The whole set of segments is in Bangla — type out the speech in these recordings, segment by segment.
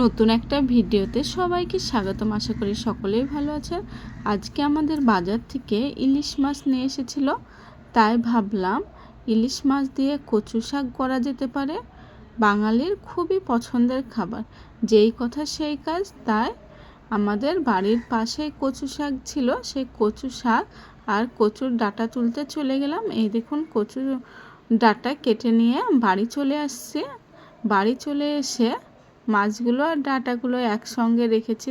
নতুন একটা ভিডিওতে সবাইকে স্বাগতম। আশা করি সকলেই ভালো আছেন। আজকে আমাদের বাজার থেকে ইলিশ মাছ নিয়ে এসেছিল, তাই ভাবলাম ইলিশ মাছ দিয়ে কচু শাক করা যেতে পারে। বাঙালির খুবই পছন্দের খাবার। যেই কথা সেই কাজ, তাই আমাদের বাড়ির পাশে কচু শাক ছিল, সেই কচু শাক আর কচুর ডাটা তুলতে চলে গেলাম। এই দেখুন, কচুর ডাটা কেটে নিয়ে বাড়ি চলে আসছে। বাড়ি চলে এসে মাছগুলো আর ডাটাগুলো একসঙ্গে রেখেছি।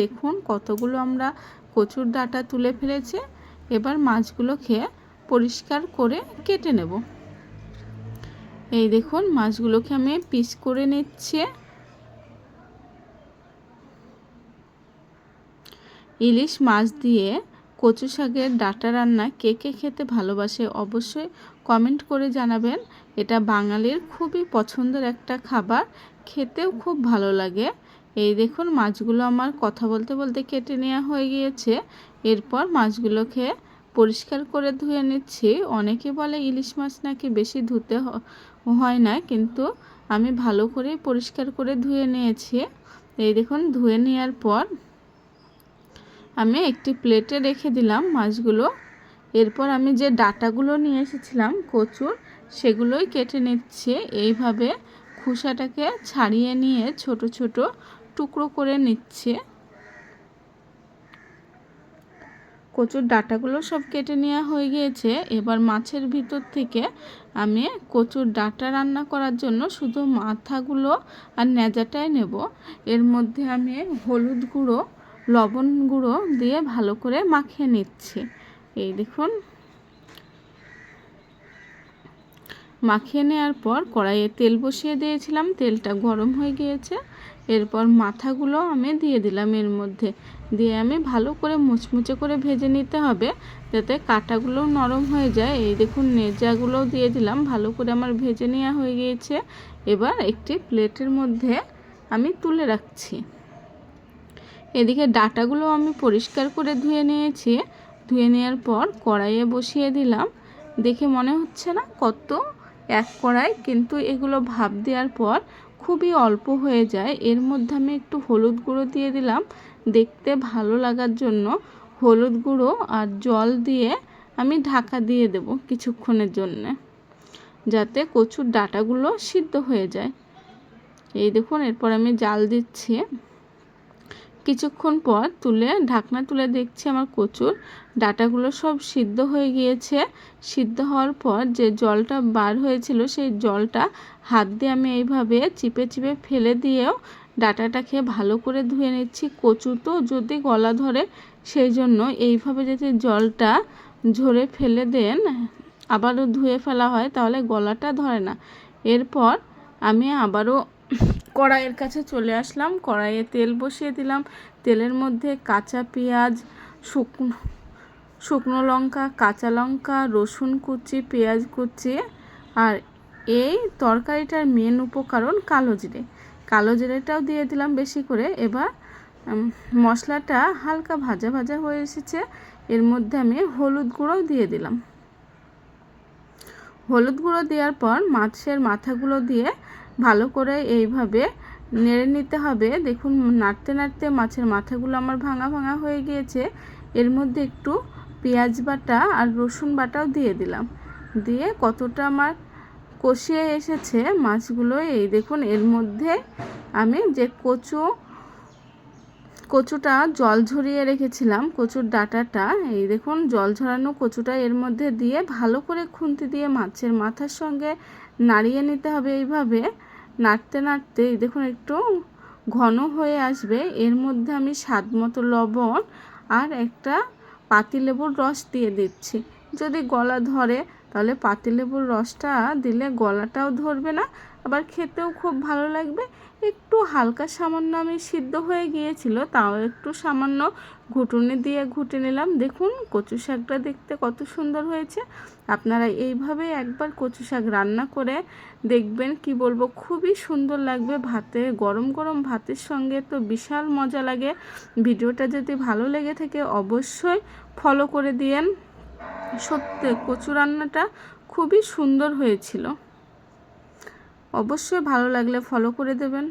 দেখুন কতগুলো আমরা কচুর ডাটা তুলে ফেলেছি। এবার মাছগুলো খেয়ে পরিষ্কার করে কেটে নেব। এই দেখুন মাছগুলোকে আমি পিস করে নিচ্ছে। ইলিশ মাছ দিয়ে কচু শাকের ডাটা রান্না কে কে খেতে ভালোবাসে অবশ্যই কমেন্ট করে জানাবেন। এটা বাঙালির খুবই পছন্দের একটা খাবার। খেতেও খুব ভালো লাগে। এই দেখুন, মাছগুলো আমার কথা বলতে বলতে কেটে নেওয়া হয়ে গিয়েছে। এরপর মাছগুলোকে পরিষ্কার করে ধুয়ে নিচ্ছি। অনেকে বলে ইলিশ মাছ নাকি বেশি ধুতে হয় না, কিন্তু আমি ভালো করে পরিষ্কার করে ধুয়ে নিয়েছি। এই দেখুন, ধুয়ে নেওয়ার পর আমি একটি প্লেটে রেখে দিলাম মাছগুলো। এরপর আমি যে ডাটাগুলো নিয়ে এসেছিলাম কচুর, সেগুলোই কেটে নিচ্ছি। এইভাবে খোসাটাকে ছাড়িয়ে নিয়ে ছোট ছোট টুকরো করে নিচ্ছে। কচুর ডাটাগুলো সব কেটে নেওয়া হয়ে গিয়েছে। এবার মাছের ভিতর থেকে আমি কচুর ডাটা রান্না করার জন্য শুধু মাথাগুলো আর নেজাটাই নেব। এর মধ্যে আমি হলুদ গুঁড়ো, লবণ গুঁড়ো দিয়ে ভালো করে মাখিয়ে নিচ্ছি। এই দেখুন মাখিয়ে নেওয়ার পর কড়াইয়ে তেল বসিয়ে দিয়েছিলাম। তেলটা গরম হয়ে গিয়েছে। এরপর মাথাগুলো আমি দিয়ে দিলাম এর মধ্যে। দিয়ে আমি ভালো করে মুচমুচে করে ভেজে নিতে হবে যাতে কাটাগুলো নরম হয়ে যায়। এই দেখুন নেজাগুলোও দিয়ে দিলাম। ভালো করে আমার ভেজে নেওয়া হয়ে গিয়েছে। এবার একটি প্লেটের মধ্যে আমি তুলে রাখছি। এদিকে ডাটাগুলো আমি পরিষ্কার করে ধুয়ে নিয়েছি। ধুয়ে নেওয়ার পর কড়াইয়ে বসিয়ে দিলাম। দেখে মনে হচ্ছে না কত এক কড়াই, কিন্তু এগুলো ভাপ দেওয়ার পর খুবই অল্প হয়ে যায়। এর মধ্যে আমি একটু হলুদ গুঁড়ো দিয়ে দিলাম। দেখতে ভালো লাগার জন্য হলুদ গুঁড়ো আর জল দিয়ে আমি ঢাকা দিয়ে দেব কিছুক্ষণের জন্যে, যাতে কচুর ডাটাগুলো সিদ্ধ হয়ে যায়। এই দেখুন, এরপর আমি জাল দিচ্ছি। কিছুক্ষণ পর তুলে, ঢাকনা তুলে দেখছি আমার কচুর ডাটাগুলো সব সিদ্ধ হয়ে গিয়েছে। সিদ্ধ হওয়ার পর যে জলটা বার হয়েছিল সেই জলটা হাত দিয়ে আমি এইভাবে চিপে চিপে ফেলে দিয়েও ডাটাটাকে ভালো করে ধুয়ে নিচ্ছি। কচু তো যদি গলা ধরে, সেই জন্য এইভাবে যদি জলটা ঝরে ফেলে দেন, আবারও ধুয়ে ফেলা হয়, তাহলে গলাটা ধরে না। এরপর আমি আবারও কড়াইয়ের কাছে চলে আসলাম। কড়াইয়ে তেল বসিয়ে দিলাম। তেলের মধ্যে কাঁচা পেঁয়াজ, শুকনো শুকনো লঙ্কা, কাঁচা লঙ্কা, রসুন কুচি, পেঁয়াজ কুচি আর এই তরকারিটার মেন উপকরণ কালো জিরে। কালো জিরেটাও দিয়ে দিলাম বেশি করে। এবার মশলাটা হালকা ভাজা ভাজা হয়ে এসেছে। এর মধ্যে আমি হলুদ গুঁড়োও দিয়ে দিলাম। হলুদ গুঁড়ো দেওয়ার পর মাছের মাথাগুলো দিয়ে ভালো করে এইভাবে নেড়ে নিতে হবে। দেখুন, নাড়তে নাড়তে মাছের মাথাগুলো আমার ভাঙা ভাঙা হয়ে গিয়েছে। এর মধ্যে একটু পেঁয়াজ বাটা আর রসুন বাটাও দিয়ে দিলাম। দিয়ে কতটা আমার কষিয়ে এসেছে মাছগুলো এই দেখুন, এর মধ্যে আমি যে কচু, কচুটা জল ঝরিয়ে রেখেছিলাম, কচুর ডাটাটা, এই দেখুন, জল ঝরানো কচুটা এর মধ্যে দিয়ে ভালো করে খুন্তি দিয়ে মাছের মাথার সঙ্গে নাড়িয়ে নিতে হবে এইভাবে। নাড়তে নাড়তে দেখুন একটু ঘন হয়ে আসবে। এর মধ্যে আমি স্বাদ মতো লবণ আর একটা পাতিলেবুর রস দিয়ে দিচ্ছি। যদি গলা ধরে তাহলে পাতিলেবুর রসটা দিলে গলাটাও ধরবে না, আবার খেতেও খুব ভালো লাগবে। একটু হালকা সামান্য আমি সিদ্ধ হয়ে গিয়েছিল, তাও একটু সামান্য ঘুটুনি দিয়ে ঘুটে নিলাম। দেখুন, কচু শাকটা দেখতে কত সুন্দর হয়েছে। আপনারা এইভাবে একবার কচু শাক রান্না করে দেখবেন, কি বলব, খুবই সুন্দর লাগবে। ভাতে, গরম গরম ভাতের সঙ্গে তো বিশাল মজা লাগে। ভিডিওটা যদি ভালো লেগে থাকে, অবশ্যই ফলো করে দিয়েন। সত্যি কচু রান্নাটা খুবই সুন্দর হয়েছিল। অবশ্যই ভালো লাগলে ফলো করে দেবেন।